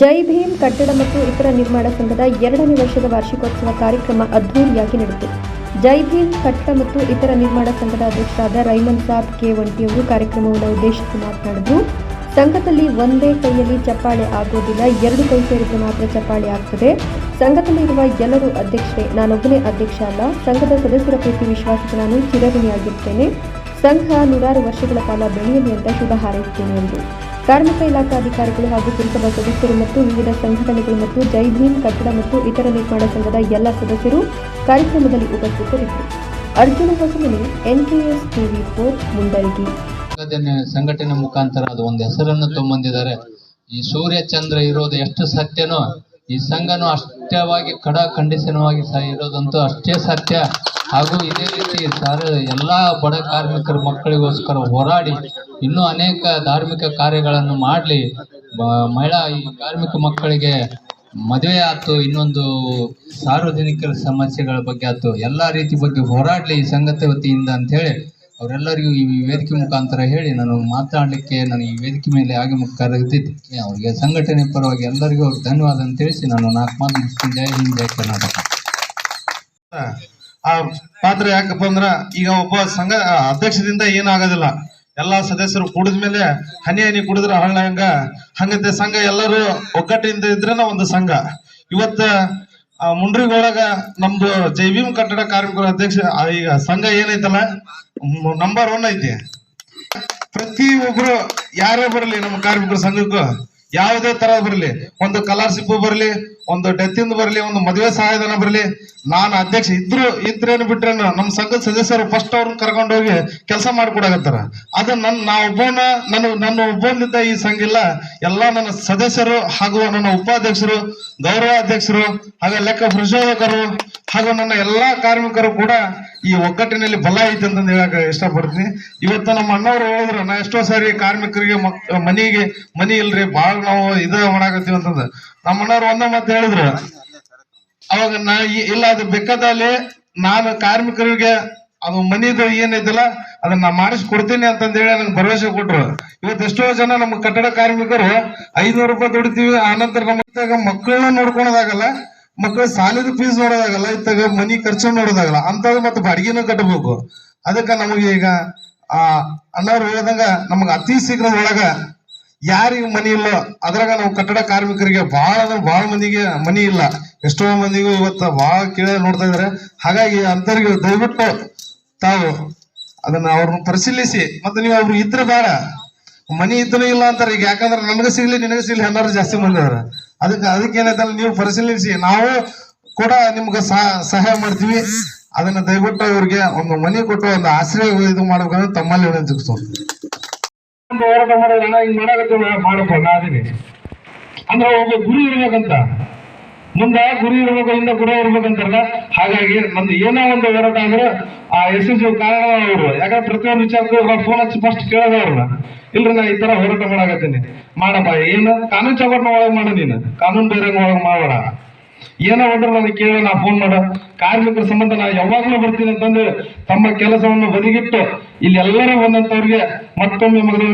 ಜೈ ಭೀಮ್ ಕಟ್ಟಡ ಮತ್ತು ಇತರ ನಿರ್ಮಾಣ ಸಂಘದ ಎರಡನೇ ವರ್ಷದ ವಾರ್ಷಿಕೋತ್ಸವ ಕಾರ್ಯಕ್ರಮ ಅದ್ದೂರಿಯಾಗಿ ನಡೆಯಿತು ಜೈ ಭೀಮ್ ಕಟ್ಟಡ ಮತ್ತು ಇತರ ನಿರ್ಮಾಣ ಸಂಘದ ಅಧ್ಯಕ್ಷರಾದ ರೈಮನ್ ಸಾಬ್ ಕೆ ಒಂಟಿಯವರು ಕಾರ್ಯಕ್ರಮವನ್ನು ಉದ್ದೇಶಿಸಿ ಮಾತನಾಡಿದರು. ಸಂಘದಲ್ಲಿ ಒಂದೇ ಕೈಯಲ್ಲಿ ಚಪ್ಪಾಳೆ ಆಗೋದಿಲ್ಲ, ಎರಡು ಕೈ ಸೇರಿದ್ರೆ ಮಾತ್ರ ಚಪ್ಪಾಳೆ ಆಗ್ತದೆ. ಸಂಘದಲ್ಲಿರುವ ಎಲ್ಲರೂ ಅಧ್ಯಕ್ಷರೇ, ನಾನೊಬ್ಬನೇ ಅಧ್ಯಕ್ಷ ಅಲ್ಲ. ಸಂಘದ ಸದಸ್ಯರ ಪ್ರೀತಿ ವಿಶ್ವಾಸಕ್ಕೆ ನಾನು ಚಿರಋಣಿಯಾಗಿರ್ತೇನೆ ಸಂಘ ನೂರಾರು ವರ್ಷಗಳ ಕಾಲ ಬೆಳೆಯಲಿ ಅಂತ ಶುಭ ಹಾರೈಸುತ್ತೇನೆ ಎಂದು ಕಾರ್ಮಿಕ ಇಲಾಖಾ ಅಧಿಕಾರಿಗಳು ಹಾಗೂ ಪುರಸಭಾ ಸದಸ್ಯರು ಮತ್ತು ವಿವಿಧ ಸಂಘಟನೆಗಳು ಮತ್ತು ಜೈ ಭೀಮ್ ಕಟ್ಟಡ ಮತ್ತು ಇತರ ನಿರ್ಮಾಣ ಸಂಘದ ಎಲ್ಲ ಸದಸ್ಯರು ಕಾರ್ಯಕ್ರಮದಲ್ಲಿ ಉಪಸ್ಥಿತರಿದ್ದರು. Arjuna Hosamani NKS TV four Mundalgi ಸಂಘಟನೆ ಮುಖಾಂತರ ಅದು ಒಂದು ಹೆಸರನ್ನು ತುಂಬಂದಿದ್ದಾರೆ ಈ ಸೂರ್ಯ ಚಂದ್ರ ಇರೋದು ಎಷ್ಟು ಸತ್ಯನೋ, ಈ ಸಂಘನು ಅಷ್ಟವಾಗಿ ಕಡ ಖಂಡಿಸನವಾಗಿ ಸಹ ಇರೋದಂತೂ ಅಷ್ಟೇ ಸತ್ಯ. ಹಾಗೂ ಇದೇ ರೀತಿ ಸಾರ, ಎಲ್ಲಾ ಬಡ ಕಾರ್ಮಿಕರ ಮಕ್ಕಳಿಗೋಸ್ಕರ ಹೋರಾಡಿ ಇನ್ನೂ ಅನೇಕ ಧಾರ್ಮಿಕ ಕಾರ್ಯಗಳನ್ನು ಮಾಡಲಿ. ಮಹಿಳಾ, ಈ ಕಾರ್ಮಿಕ ಮಕ್ಕಳಿಗೆ ಮದುವೆ ಆಯ್ತು, ಇನ್ನೊಂದು ಸಾರ್ವಜನಿಕರ ಸಮಸ್ಯೆಗಳ ಬಗ್ಗೆ ಆಯ್ತು, ಎಲ್ಲಾ ರೀತಿ ಬಗ್ಗೆ ಹೋರಾಡಲಿ ಈ ಸಂಗತಿ ವತಿಯಿಂದ ಅಂತ ಹೇಳಿ ಅವರೆಲ್ಲರಿಗೂ ಈ ವೇದಿಕೆ ಮುಖಾಂತರ ಹೇಳಿ ನಾನು ಮಾತನಾಡಲಿಕ್ಕೆ ನಾನು ಈ ವೇದಿಕೆ ಮೇಲೆ ಆಗಿ ಕರೆದಿದ್ದೆ ಅವರಿಗೆ ಸಂಘಟನೆ ಪರವಾಗಿ ಎಲ್ಲರಿಗೂ ಅವ್ರಿಗೆ ಧನ್ಯವಾದ ಅಂತ ತಿಳಿಸಿ ನಾನು ನಾಲ್ಕು ಮಾತು ಮುಗಿಸ್ತೀನಿ. ಜೈ ಹಿಂದ್, ಜೈ ಕರ್ನಾಟಕ. ಆ ಪಾತ್ರ ಯಾಕಪ್ಪ ಅಂದ್ರ ಈಗ ಒಬ್ಬ ಸಂಘ ಅಧ್ಯಕ್ಷದಿಂದ ಏನಾಗೋದಿಲ್ಲ. ಎಲ್ಲಾ ಸದಸ್ಯರು ಕುಡಿದ ಮೇಲೆ ಹನಿ ಹನಿ ಕುಡಿದ್ರ ಹಂಗ? ಹಂಗಂತೆ ಸಂಘ ಎಲ್ಲರೂ ಒಗ್ಗಟ್ಟಿನಿಂದ ಇದ್ರೇನ ಒಂದು ಸಂಘ. ಇವತ್ತ ಮುಂಡ್ರಿಗೊಳಗ ನಮ್ದು ಜೈವೀಮ್ ಕಟ್ಟಡ ಕಾರ್ಮಿಕರ ಅಧ್ಯಕ್ಷ ಈಗ ಸಂಘ ಏನೈತಲ್ಲ? ನಂಬರ್ ಒನ್ ಐತಿ. ಪ್ರತಿ ಒಬ್ರು ಯಾರೇ ಬರಲಿ ನಮ್ಮ ಕಾರ್ಮಿಕರ ಸಂಘಕ್ಕೂ ಯಾವುದೇ ತರ ಬರಲಿ, ಒಂದು ಕಲರ್ಶಿಪ್ ಬರಲಿ, ಒಂದು ಡೆತ್ ಇಂದ ಬರಲಿ, ಒಂದು ಮದುವೆ ಸಹಾಯಧನ ಬರಲಿ, ನಾನು ಅಧ್ಯಕ್ಷ ಇದ್ರು, ಇದ್ರೇನು ಬಿಟ್ರೇನು ನಮ್ಮ ಸಂಘದ ಸದಸ್ಯರು ಫಸ್ಟ್ ಅವ್ರನ್ನ ಕರ್ಕೊಂಡೋಗಿ ಕೆಲಸ ಮಾಡ್ಕೊಡಕತ್ತಾರ. ಅದು ನನ್ನ ನಾ ಒಬ್ಬನ ನನ್ನ ನನ್ನ ಒಬ್ಬನಿಂದ ಈ ಸಂಘ ಇಲ್ಲ, ಎಲ್ಲ ನನ್ನ ಸದಸ್ಯರು ಹಾಗೂ ನನ್ನ ಉಪಾಧ್ಯಕ್ಷರು ಗೌರವ ಅಧ್ಯಕ್ಷರು ಹಾಗೆ ಲೆಕ್ಕ ಪ್ರಚೋದಕರು ಹಾಗೂ ನನ್ನ ಎಲ್ಲಾ ಕಾರ್ಮಿಕರು ಕೂಡ ಈ ಒಗ್ಗಟ್ಟಿನಲ್ಲಿ ಬಲ ಐತೆ ಅಂತಂದು ಹೇಳಕ್ ಇಷ್ಟಪಡ್ತೀನಿ. ಇವತ್ತು ನಮ್ಮ ಅಣ್ಣವ್ರು ಹೇಳಿದ್ರು, ನಾ ಎಷ್ಟೋ ಸಾರಿ ಕಾರ್ಮಿಕರಿಗೆ ಮಕ್, ಮನಿಗೆ, ಮನಿ ಇಲ್ರಿ, ಬಾಳ್ ನಾವು ಇದ ಮಾಡಾಕತ್ತೀವಿ ಅಂತಂದ. ನಮ್ಮ ಅಣ್ಣವ್ರು ಒಂದ ಮಾತು ಹೇಳಿದ್ರು. ಅವಾಗ ನಾ ಇಲ್ಲ, ಅದು ಬೆಕ್ಕದಲ್ಲಿ ನಾನು ಕಾರ್ಮಿಕರಿಗೆ ಅದು ಮನಿದು ಏನೈತಲ್ಲ, ಅದನ್ನ ನಾ ಮಾಡಿಸಿ ಕೊಡ್ತೀನಿ ಅಂತಂದ ಹೇಳಿ ನಂಗೆ ಭರವಸೆ ಕೊಟ್ರು. ಇವತ್ತು ಎಷ್ಟೋ ಜನ ನಮ್ಮ ಕಟ್ಟಡ ಕಾರ್ಮಿಕರು ಐನೂರು ರೂಪಾಯಿ ದುಡಿತೀವಿ ಆನಂತರ ನಮ್ಮ ಮಕ್ಕಳನ್ನ ನೋಡ್ಕೊಳೋದಾಗಲ್ಲ ಮಕ್ಕಳ ಸಾಲದ ಫೀಸ್ ನೋಡೋದಾಗಲ್ಲ, ಇತ್ತಾಗ ಮನಿ ಖರ್ಚು ನೋಡೋದಾಗಲ್ಲ ಅಂತದ್ ಮತ್ತೆ ಬಾಡಿಗೆನೂ ಕಟ್ಟಬೇಕು ಅದಕ್ಕ ನಮಗೆ ಈಗ, ಆ, ಅಣ್ಣವ್ರು ಹೇಳ್ದಂಗ ನಮಗ ಅತಿ ಶೀಘ್ರ ಒಳಗ ಯಾರಿಗ ಮನಿ ಇಲ್ಲ, ಅದ್ರಾಗ ನಾವು ಕಟ್ಟಡ ಕಾರ್ಮಿಕರಿಗೆ ಬಹಳ ಅಂದ್ರೆ ಬಹಳ ಮಂದಿಗೆ ಮನಿ ಇಲ್ಲ. ಎಷ್ಟೋ ಮಂದಿಗೂ ಇವತ್ತು ಬಹಳ ಕೇಳ ನೋಡ್ತಾ ಇದಾರೆ. ಹಾಗಾಗಿ ಅಂತವ್ರಿಗೆ ದಯವಿಟ್ಟು ತಾವು ಅದನ್ನ ಅವ್ರನ್ನ ಪರಿಶೀಲಿಸಿ, ಮತ್ತೆ ನೀವು ಅವ್ರು ಇದ್ರೆ ಬೇಡ. ಮನಿ ಇದ್ರೂ ಇಲ್ಲ ಅಂತಾರೆ, ಈಗ ಯಾಕಂದ್ರೆ ನನಗೆ ಸಿಗ್ಲಿ, ನಿನಗೆ ಸಿಗ್ಲಿ ಅನ್ನೋರು ಜಾಸ್ತಿ ಮಂದಿ ಅದಕ್ಕೆ ಅದಕ್ಕೆ ನೀವು ಪರಿಶೀಲಿಸಿ. ನಾವು ಕೂಡ ನಿಮ್ಗೆ ಸಹ- ಸಹಾಯ ಮಾಡ್ತೀವಿ. ಅದನ್ನ ದಯವಿಟ್ಟು ಇವ್ರಿಗೆ ಒಂದು ಮನೆ ಕೊಟ್ಟು ಒಂದು ಆಶ್ರಯ ಇದು ಮಾಡ್ಬೇಕಂದ್ರೆ ತಮ್ಮಲ್ಲಿ ವಿನಂತಿಸ್ತೀನಿ ಒಂದು ಹೋರಾಟ ಮಾಡೋದಿಲ್ಲ ಹಿಂಗೆ ಮಾಡಕತ್ತೀವಿ ಮಾಡಪ್ಪ ನಾ ಅಂದ್ರೆ ಒಬ್ಬ ಗುರಿ ಇರ್ಬೇಕಂತ. ಮುಂದ ಗುರಿ ಇರ್ಬೇಕು ಇಂದ ಗುರು ಇರ್ಬೇಕಂತಾರಲ್ಲ? ಹಾಗಾಗಿ ಒಂದು ಏನೋ ಒಂದು ಹೋರಾಟ ಅಂದ್ರೆ ಆ ಎಸ್ ಎಸ್ ಕಾರಣ ಅವರು. ಯಾಕಂದ್ರೆ ಪ್ರತಿಯೊಂದು ವಿಚಾರಕ್ಕೂ ಫೋನ್ ಹಚ್ಚಿ ಫಸ್ಟ್ ಕೇಳೋದು ಅವ್ರನ್ನ. ಇಲ್ರಿ ನಾ ಈ ತರ ಹೋರಾಟ ಮಾಡಾಕತ್ತೀನಿ. ಮಾಡಪ್ಪ, ಏನು? ಕಾನೂನು ಚೌಕಟ್ನ ಒಳಗೆ ಮಾಡು ನೀನು. ಕಾನೂನು ಬೇರೆ ಒಳಗೆ ಮಾಡೋಣ ಏನೋ ಒಂದ್ರ ನಾನು ಕೇಳಿ, ನಾ ಫೋನ್ ಮಾಡ. ಕಾರ್ಮಿಕರ ಸಂಬಂಧ ನಾ ಯಾವಾಗ್ಲೂ ಬರ್ತೀನಿ ಅಂತಂದ್ರೆ ತಮ್ಮ ಕೆಲಸವನ್ನು ಬದಿಗಿಟ್ಟು ಇಲ್ಲಿ ಎಲ್ಲರೂ ಬಂದಂತವ್ರಿಗೆ ಮತ್ತೊಮ್ಮೆ ಮಗನ